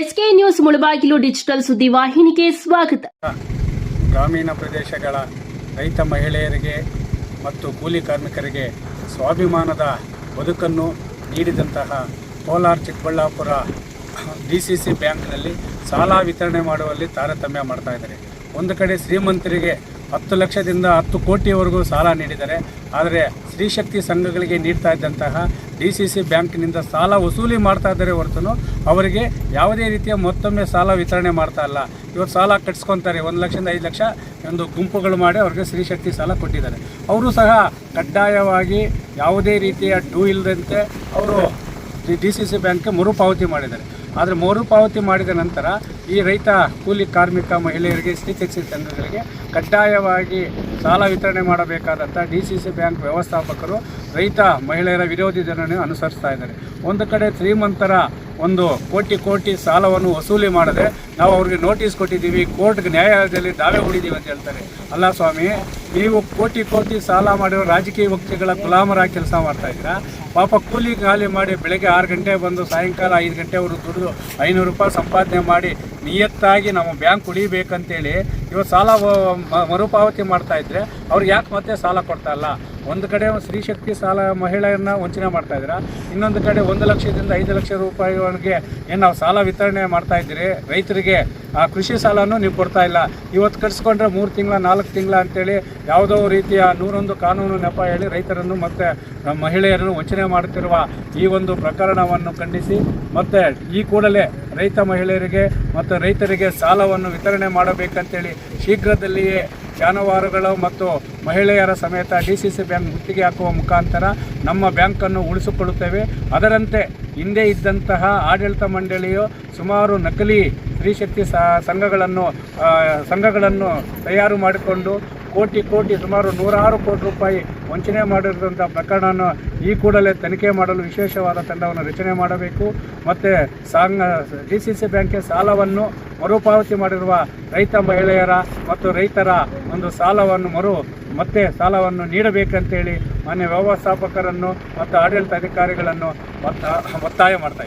SK news Mulbagal digital ಸುದ್ದಿ ವಾಹಿನಿಗೆ ಸ್ವಾಗತ. ಗ್ರಾಮೀಣ ಪ್ರದೇಶಗಳ ರೈತ ಮಹಿಳೆಯರಿಗೆ ಮತ್ತು ಕೂಲಿ ಕಾರ್ಮಿಕರಿಗೆ ಸ್ವಾಭಿಮಾನದ ಬದುಕನ್ನು ನೀಡಿದಂತಹ Kolar Chikkaballapur D C C ಬ್ಯಾಂಕ್ನಲ್ಲಿ ಸಾಲ ವಿತರಣೆ ಮಾಡುವಲ್ಲಿ ತಾರತಮ್ಯ ಮಾಡ್ತಾ ಇದ್ದಾರೆ. ಒಂದು ಕಡೆ ಶ್ರೀಮಂತರಿಗೆ ಹತ್ತು ಲಕ್ಷದಿಂದ ಹತ್ತು ಕೋಟಿವರೆಗೂ ಸಾಲ ನೀಡಿದ್ದಾರೆ. ಆದರೆ ಸ್ತ್ರೀಶಕ್ತಿ ಸಂಘಗಳಿಗೆ ನೀಡ್ತಾ ಇದ್ದಂತಹ ಡಿ ಸಿ ಸಿ ಬ್ಯಾಂಕ್ನಿಂದ ಸಾಲ ವಸೂಲಿ ಮಾಡ್ತಾ ಇದ್ದಾರೆ ಹೊರತು ಅವರಿಗೆ ಯಾವುದೇ ರೀತಿಯ ಮತ್ತೊಮ್ಮೆ ಸಾಲ ವಿತರಣೆ ಮಾಡ್ತಾ ಇಲ್ಲ. ಇವತ್ತು ಸಾಲ ಕಟ್ಸ್ಕೊತಾರೆ. ಒಂದು ಲಕ್ಷದಿಂದ ಐದು ಲಕ್ಷ ಒಂದು ಗುಂಪುಗಳು ಮಾಡಿ ಅವ್ರಿಗೆ ಸ್ತ್ರೀಶಕ್ತಿ ಸಾಲ ಕೊಟ್ಟಿದ್ದಾರೆ. ಅವರು ಸಹ ಕಡ್ಡಾಯವಾಗಿ ಯಾವುದೇ ರೀತಿಯ ಡೂ ಇಲ್ಲದಂತೆ ಅವರು ಡಿ ಸಿ ಸಿ ಬ್ಯಾಂಕ್ಗೆ ಮರುಪಾವತಿ ಮಾಡಿದ್ದಾರೆ. ಆದರೆ ಮರುಪಾವತಿ ಮಾಡಿದ ನಂತರ ಈ ರೈತ ಕೂಲಿ ಕಾರ್ಮಿಕ ಮಹಿಳೆಯರಿಗೆ, ಸ್ಥಿತಿ ಸಂಘಗಳಿಗೆ ಕಡ್ಡಾಯವಾಗಿ ಸಾಲ ವಿತರಣೆ ಮಾಡಬೇಕಾದಂಥ ಡಿ ಸಿ ಸಿ ಬ್ಯಾಂಕ್ ವ್ಯವಸ್ಥಾಪಕರು ರೈತ ಮಹಿಳೆಯರ ವಿರೋಧಿ ಧೋರಣೆ ಅನುಸರಿಸ್ತಾ ಇದ್ದಾರೆ. ಒಂದು ಕಡೆ ಶ್ರೀಮಂತರ ಒಂದು ಕೋಟಿ ಕೋಟಿ ಸಾಲವನ್ನು ವಸೂಲಿ ಮಾಡದೆ ನಾವು ಅವ್ರಿಗೆ ನೋಟಿಸ್ ಕೊಟ್ಟಿದ್ದೀವಿ ಕೋರ್ಟ್ಗೆ ನ್ಯಾಯಾಲಯದಲ್ಲಿ ದಾವೆ ಹೂಡಿದ್ದೀವಿ ಅಂತ ಹೇಳ್ತಾರೆ. ಅಲ್ಲ ಸ್ವಾಮಿ, ನೀವು ಕೋಟಿ ಕೋಟಿ ಸಾಲ ಮಾಡಿರೋ ರಾಜಕೀಯ ವ್ಯಕ್ತಿಗಳ ಗುಲಾಮರಾಗಿ ಕೆಲಸ ಮಾಡ್ತಾ ಇದ್ದೀರಾ? ಪಾಪ ಕೂಲಿ ಖಾಲಿ ಮಾಡಿ ಬೆಳಗ್ಗೆ ಆರು ಗಂಟೆ ಬಂದು ಸಾಯಂಕಾಲ ಐದು ಗಂಟೆವರೆಗೂ ದುಡಿದು ಐನೂರು ರೂಪಾಯಿ ಸಂಪಾದನೆ ಮಾಡಿ ನಿಯತ್ತಾಗಿ ನಮ್ಮ ಬ್ಯಾಂಕ್ ಉಳಿಬೇಕಂತೇಳಿ ಇವತ್ತು ಸಾಲ ಮರುಪಾವತಿ ಮಾಡ್ತಾ ಇದ್ರೆ ಅವ್ರಿಗೆ ಯಾಕೆ ಮತ್ತೆ ಸಾಲ ಕೊಡ್ತಾ ಇಲ್ಲ? ಒಂದು ಕಡೆ ಸ್ತ್ರೀಶಕ್ತಿ ಸಾಲ ಮಹಿಳೆಯರನ್ನ ವಂಚನೆ ಮಾಡ್ತಾ ಇದ್ದೀರಾ? ಇನ್ನೊಂದು ಕಡೆ ಒಂದು ಲಕ್ಷದಿಂದ ಐದು ಲಕ್ಷ ರೂಪಾಯಿವರೆಗೆ ಏನು ನಾವು ಸಾಲ ವಿತರಣೆ ಮಾಡ್ತಾ ಇದ್ದೀರಿ? ರೈತರಿಗೆ ಆ ಕೃಷಿ ಸಾಲನೂ ನೀವು ಕೊಡ್ತಾ ಇಲ್ಲ. ಇವತ್ತು ಕಟ್ಸ್ಕೊಂಡ್ರೆ ಮೂರು ತಿಂಗಳ, ನಾಲ್ಕು ತಿಂಗಳ ಅಂತೇಳಿ ಯಾವುದೋ ರೀತಿಯ ನೂರೊಂದು ಕಾನೂನು ನೆಪ ಹೇಳಿ ರೈತರನ್ನು ಮತ್ತು ಮಹಿಳೆಯರನ್ನು ವಂಚನೆ ಮಾಡುತ್ತಿರುವ ಈ ಒಂದು ಪ್ರಕರಣವನ್ನು ಖಂಡಿಸಿ, ಮತ್ತು ಈ ಕೂಡಲೇ ರೈತ ಮಹಿಳೆಯರಿಗೆ ಮತ್ತು ರೈತರಿಗೆ ಸಾಲವನ್ನು ವಿತರಣೆ ಮಾಡಬೇಕಂತೇಳಿ ಶೀಘ್ರದಲ್ಲಿಯೇ ಜಾನುವಾರುಗಳು ಮತ್ತು ಮಹಿಳೆಯರ ಸಮೇತ ಡಿ ಸಿ ಸಿ ಬ್ಯಾಂಕ್ ಗುತ್ತಿಗೆ ಹಾಕುವ ಮುಖಾಂತರ ನಮ್ಮ ಬ್ಯಾಂಕನ್ನು ಉಳಿಸಿಕೊಳ್ಳುತ್ತೇವೆ. ಅದರಂತೆ ಹಿಂದೆ ಇದ್ದಂತಹ ಆಡಳಿತ ಮಂಡಳಿಯು ಸುಮಾರು ನಕಲಿ ಸ್ತ್ರೀಶಕ್ತಿ ಸಂಘಗಳನ್ನು ಸಂಘಗಳನ್ನು ತಯಾರು ಮಾಡಿಕೊಂಡು ಕೋಟಿ ಕೋಟಿ ಸುಮಾರು ನೂರಾರು ಕೋಟಿ ರೂಪಾಯಿ ವಂಚನೆ ಮಾಡಿರುವಂಥ ಪ್ರಕರಣವನ್ನು ಈ ಕೂಡಲೇ ತನಿಖೆ ಮಾಡಲು ವಿಶೇಷವಾದ ತಂಡವನ್ನು ರಚನೆ ಮಾಡಬೇಕು. ಮತ್ತು ಸಾಂಗ್ ಡಿ ಸಿ ಸಿ ಬ್ಯಾಂಕ್ಗೆ ಸಾಲವನ್ನು ಮರುಪಾವತಿ ಮಾಡಿರುವ ರೈತ ಮಹಿಳೆಯರ ಮತ್ತು ರೈತರ ಒಂದು ಸಾಲವನ್ನು ಮರು, ಮತ್ತೆ ಸಾಲವನ್ನು ನೀಡಬೇಕಂತೇಳಿ ಮಾನ್ಯ ವ್ಯವಸ್ಥಾಪಕರನ್ನು ಮತ್ತು ಆಡಳಿತ ಅಧಿಕಾರಿಗಳನ್ನು ಒತ್ತ, ಒತ್ತಾಯ ಮಾಡ್ತಾ